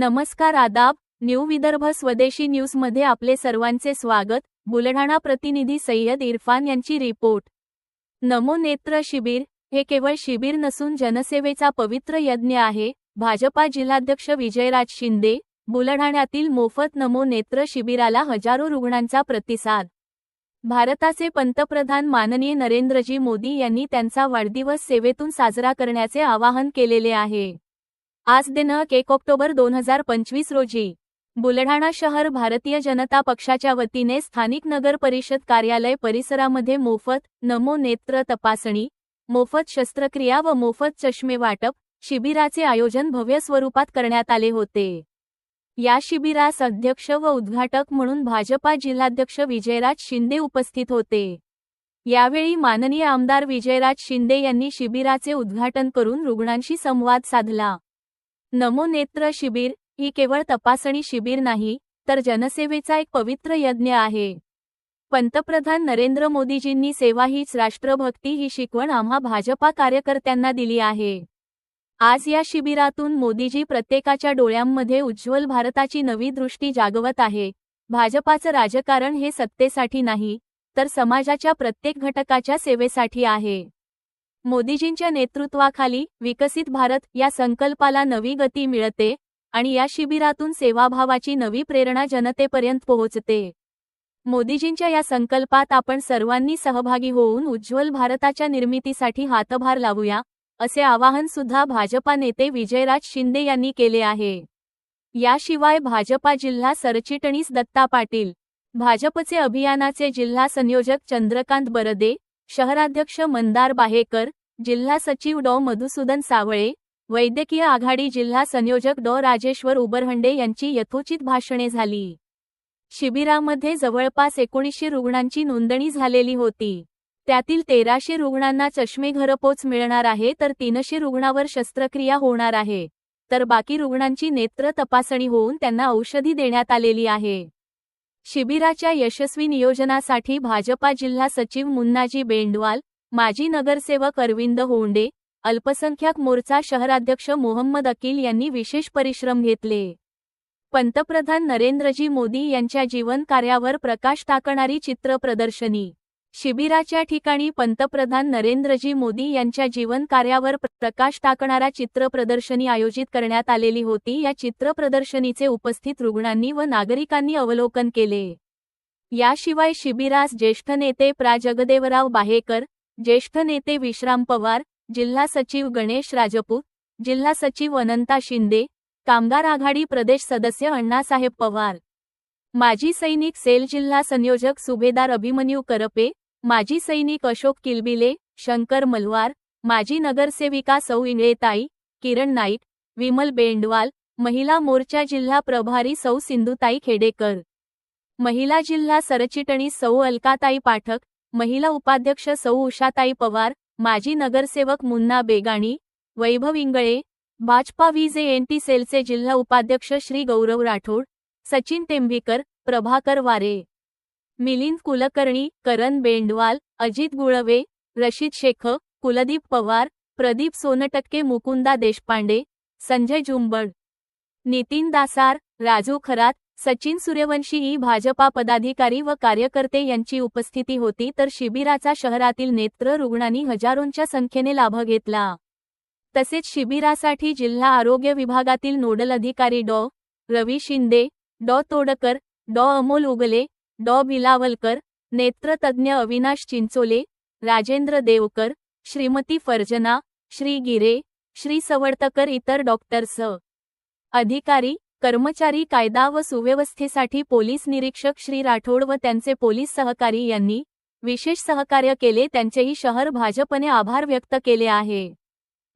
नमस्कार आदाब न्यू विदर्भ स्वदेशी न्यूजमध्ये आपले सर्वांचे स्वागत. बुलढाणा प्रतिनिधी सय्यद इरफान यांची रिपोर्ट. नमो नेत्र शिबिर हे केवळ शिबिर नसून जनसेवेचा पवित्र यज्ञ आहे. भाजपा जिल्हाध्यक्ष विजयराज शिंदे बुलढाण्यातील मोफत नमो नेत्र शिबिराला हजारो रुग्णांचा प्रतिसाद. भारताचे पंतप्रधान माननीय नरेंद्रजी मोदी यांनी त्यांचा वाढदिवस सेवेतून साजरा करण्याचे आवाहन केलेले आहे. आज दिनांक एक ऑक्टोबर दोन हजार पंचवीस रोजी. बुलढाणा शहर भारतीय जनता पक्षाच्या वतीने स्थानिक नगर परिषद कार्यालय परिसरामध्ये मोफत नमो नेत्र तपासणी मोफत शस्त्रक्रिया व मोफत चष्मे वाटप शिबिराचे आयोजन भव्य स्वरूपात करण्यात आले होते. या शिबिरास अध्यक्ष व उद्घाटक म्हणून भाजपा जिल्हाध्यक्ष विजयराज शिंदे उपस्थित होते. यावेळी माननीय आमदार विजयराज शिंदे यांनी शिबिराचे उद्घाटन करून रुग्णांशी संवाद साधला. नमो नेत्र शिबिर ही केवळ तपासणी शिबिर नाही तर जनसेवेचा एक पवित्र यज्ञ आहे. पंतप्रधान नरेंद्र मोदीजींनी सेवा हीच राष्ट्रभक्ती ही शिकवण आम्हा भाजपा कार्यकर्त्यांना दिली आहे. आज या शिबिरातून मोदीजी प्रत्येकाच्या डोळ्यांमध्ये उज्ज्वल भारताची नवी दृष्टी जागवत आहे. भाजपाचं राजकारण हे सत्तेसाठी नाही तर समाजाच्या प्रत्येक घटकाच्या सेवेसाठी आहे. मोदीजींच्या नेतृत्वाखाली विकसित भारत या संकल्पाला नवी गती मिळते आणि या शिबिरातून सेवाभावाची नवी प्रेरणा जनतेपर्यंत पोहोचते. मोदीजींच्या या संकल्पात आपण सर्वांनी सहभागी होऊन उज्ज्वल भारताच्या निर्मितीसाठी हातभार लावूया असे आवाहन सुद्धा भाजपा नेते विजयराज शिंदे यांनी केले आहे. याशिवाय भाजपा जिल्हा सरचिटणीस दत्ता पाटील भाजपचे अभियानाचे जिल्हा संयोजक चंद्रकांत बरदे शहराध्यक्ष मंदार बाहेकर जिल्हा सचिव डॉ. मधुसूदन सावळे वैद्यकीय आघाडी जिल्हा संयोजक डॉ. राजेश्वर उबरहंडे यांची यथोचित भाषणे झाली. शिबिरामध्ये जवळपास एकोणीसशे रुग्णांची नोंदणी झालेली होती. त्यातील तेराशे रुग्णांना चष्मे घरपोच मिळणार आहे तर तीनशे रुग्णावर शस्त्रक्रिया होणार आहे. तर बाकी रुग्णांची नेत्र तपासणी होऊन त्यांना औषधी देण्यात आलेली आहे. शिबिराच्या यशस्वी नियोजनासाठी भाजपा जिल्हा सचिव मुन्नाजी बेंडवाल माजी नगरसेवक अरविंद होंडे अल्पसंख्याक मोर्चा शहराध्यक्ष मोहम्मद अकील यांनी विशेष परिश्रम घेतले. पंतप्रधान नरेंद्रजी मोदी यांच्या जीवन कार्यावर प्रकाश टाकणारी चित्र प्रदर्शनी शिबिराच्या ठिकाणी पंतप्रधान नरेंद्रजी मोदी यांच्या जीवन कार्यावर प्रकाश टाकणारा चित्र प्रदर्शनी आयोजित करण्यात आलेली होती. या चित्र प्रदर्शनीचे उपस्थित रुग्णांनी व नागरिकांनी अवलोकन केले. याशिवाय शिबिरास ज्येष्ठ नेते प्रा जगदेवराव बाहेकर ज्येष्ठ नेते विश्राम पवार जिल्हा सचिव गणेश राजपूत जिल्हा सचिव अनंता शिंदे कामगार आघाडी प्रदेश सदस्य अण्णासाहेब पवार. माजी सैनिक सेल जिल्हा संयोजक सुभेदार अभिमन्यू करपे माजी सैनिक अशोक किलबिले शंकर मलवार माजी नगरसेविका सौ इंगळेताई किरण नाईक विमल बेंडवाल महिला मोर्चा जिल्हा प्रभारी सौ सिंधुताई खेडेकर. महिला जिल्हा सरचिटणीस सौ अलकाताई पाठक महिला उपाध्यक्ष सौ उषाताई पवार माजी नगरसेवक मुन्ना बेगाणी वैभव इंगळे भाजपा विजे एनटी सेलचे जिल्हा उपाध्यक्ष श्री गौरव राठोड सचिन तेंभीकर प्रभाकर वारे. मिलिंद कुलकर्णी करण बेंडवाल अजित गुळवे रशीद शेख कुलदीप पवार प्रदीप सोनटक्के मुकुंदा देशपांडे संजय जुंबड. नितीन दासार राजू खरात सचिन सूर्यवंशी ही भाजपा पदाधिकारी व कार्यकर्ते यांची उपस्थिती होती तर शिबिराचा शहरातील नेत्र रुग्णांनी हजारोंच्या संख्येने लाभ घेतला. तसेच शिबिरासाठी जिल्हा आरोग्य विभागातील नोडल अधिकारी डॉ. रवी शिंदे डॉ. तोडकर डॉ. अमोल उगले डॉ बिलावलकर नेत्रतज्ञ अविनाश चिंचोले राजेंद्र देवकर श्रीमती फर्जना श्री गिरे श्री सवडतकर इतर डॉक्टर्स अधिकारी कर्मचारी कायदा व सुव्यवस्थेसाठी पोलीस निरीक्षक श्री राठोड व त्यांचे पोलीस सहकारी यांनी विशेष सहकार्य केले त्यांचेही शहर भाजपने आभार व्यक्त केले आहे.